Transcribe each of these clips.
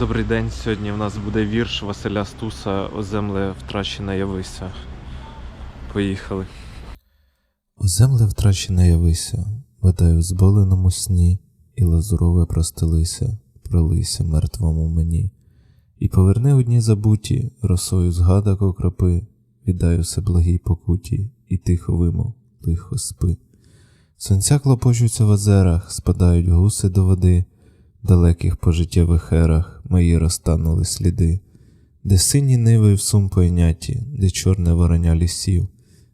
Добрий день. Сьогодні в нас буде вірш Василя Стуса «О земле втрачена явися. Поїхали. У земле втрачена явися, бодай у зболеному сні, і лазурове простилися, пролися мертвому мені. І поверни у дні забуті, росою згадок окропи, віддай усе благій покуті, і тихо вимов, тихо спи. Сонця клопочуться в озерах, спадають гуси до води, далеких пожиттєвих ерах мої розтанули сліди, де сині ниви в сум пойняті, де чорне вороня лісів,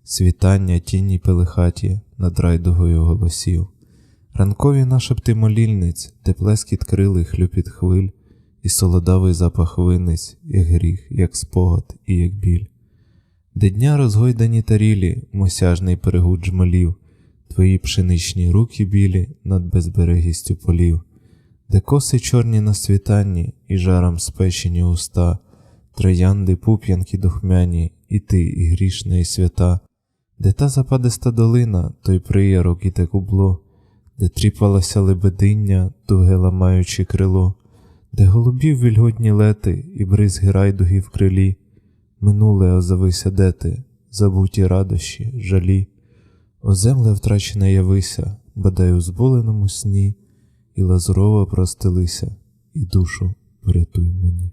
світання тіні пелихаті над райдугою голосів, ранкові нашепти молільниць, де плескіт крили хлюпіт хвиль, і солодавий запах виниць, як гріх, як спогад і як біль. Де дня розгойдані тарілі, мосяжний перегуд жмалів, твої пшеничні руки білі над безберегістю полів, де коси чорні на світанні і жаром спечені уста, троянди пуп'янки духмяні, і ти, і грішна, і свята, де та западиста долина, той приярок і те кубло, де тріпалася лебединня, туге ламаючи крило, де голубів вільготні лети і бризги райдуги в крилі, минуле озовися де забуті радощі, жалі, о земле втрачена явися, бодай у зболеному сні, і лазурова простилися, і душу врятуй мені.